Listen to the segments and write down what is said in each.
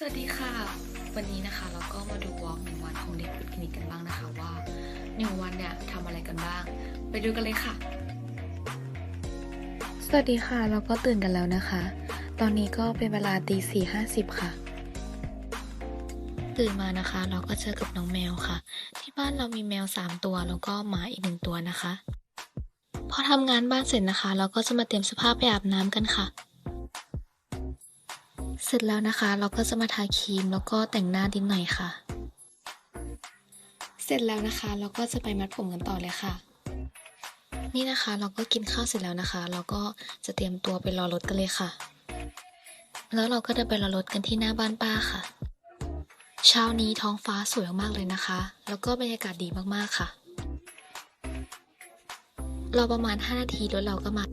สวัสดีค่ะ วันนี้นะคะเราก็มาดูวอล์กหนึ่งวันของเด็กวิทย์คณิตกันบ้างนะคะว่าหนึ่งวันเนี่ยทำอะไรกันบ้าง ไปดูกันเลยค่ะ สวัสดีค่ะเราก็ตื่นกันแล้วนะคะ ตอนนี้ก็เป็นเวลาตีสี่ห้าสิบค่ะ ตื่นมานะคะ เราก็เจอกับน้องแมวค่ะ ที่บ้านเรามีแมวสามตัวแล้วก็หมาอีกหนึ่งตัวนะคะ พอทำงานบ้านเสร็จนะคะ เราก็จะมาเตรียมเสภาพไปอาบน้ำกันค่ะ เสร็จแล้วนะคะ เราก็จะมาทาครีมแล้วก็แต่งหน้าดินหน่อยค่ะ เสร็จแล้วนะคะ เราก็จะไปมัดผมกันต่อเลยค่ะ นี่นะคะเราก็กินข้าวเสร็จแล้วนะคะ เราก็จะเตรียมตัวไปรอรถกันเลยค่ะ แล้วเราก็เดินไปรอรถกันที่หน้าบ้านป้าค่ะ เช้านี้ท้องฟ้าสวยมากเลยนะคะ แล้วก็บรรยากาศดีมากๆค่ะรอประมาณ 5 นาทีรถเราก็มา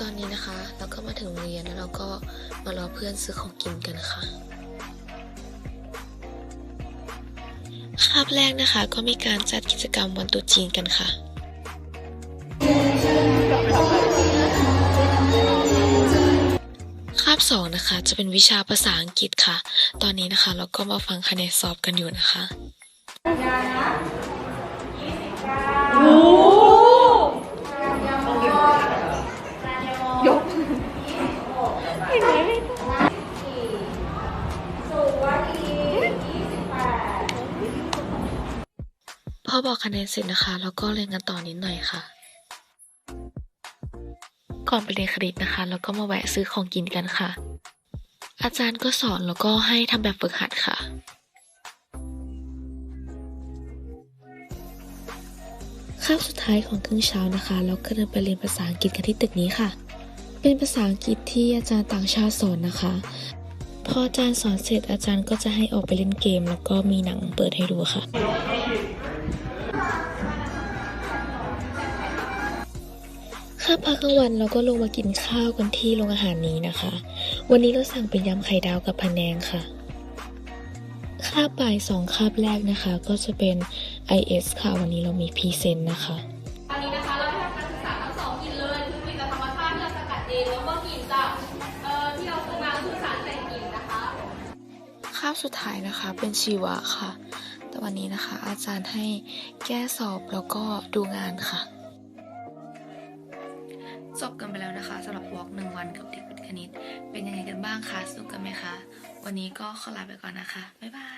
ตอนนี้นะคะ เราก็มาถึงโรงเรียนแล้วเราก็มารอเพื่อนซื้อของกินกันค่ะคาบแรกนะคะ ก็มีการจัดกิจกรรมวันตุจีนกันค่ะคาบสองนะคะ จะเป็นวิชาภาษาอังกฤษค่ะ ตอนนี้นะคะเราก็มาฟังคะแนนสอบกันอยู่นะคะ พอบอกคะแนนเสร็จนะคะเราก็เรียนกันต่อนิดหน่อยค่ะ ก่อนไปเรียนคณิตนะคะเราก็มาแวะซื้อของกินกันค่ะ อาจารย์ก็สอนแล้วก็ให้ทำแบบฝึกหัดค่ะคาบสุดท้ายของครึ่งเช้านะคะ เราก็เดินไปเรียนภาษาอังกฤษกันที่ตึกนี้ค่ะ เป็นภาษาอังกฤษที่อาจารย์ต่างชาติสอนนะคะ พออาจารย์สอนเสร็จอาจารย์ก็จะให้ออกไปเล่นเกม แล้วก็มีหนังเปิดให้ดูค่ะ ค่าพักกลางวันเราก็ลงมากินข้าวกันที่โรงอาหารนี้นะคะ วันนี้เราสั่งเป็นยำไข่ดาวกับพะแนงค่ะคาบบ่ายสองคาบแรกนะคะ ก็จะเป็น IS ค่ะ วันนี้เรามีพรีเซนต์นะคะอันนี้นะคะเราได้ทำการศึกษาทั้งสองกลิ่นเลยคือกลิ่นจากธรรมชาติที่เราสกัดเองแล้วก็กลิ่นจากเอ่อที่เราซื้อมาก็คือสารแต่งกลิ่นนะคะคาบสุดท้ายนะคะเป็นชีวะค่ะ แต่วันนี้นะคะ อาจารย์ให้แก้สอบแล้วก็ดูงานค่ะ จบกันไปแล้วนะคะสำหรับวอล์กหนึ่งวันกับเด็กวิทย์คณิต เป็นยังไงกันบ้างคะสนุกกันไหมคะ วันนี้ก็ขอลาไปก่อนนะคะ บ๊ายบาย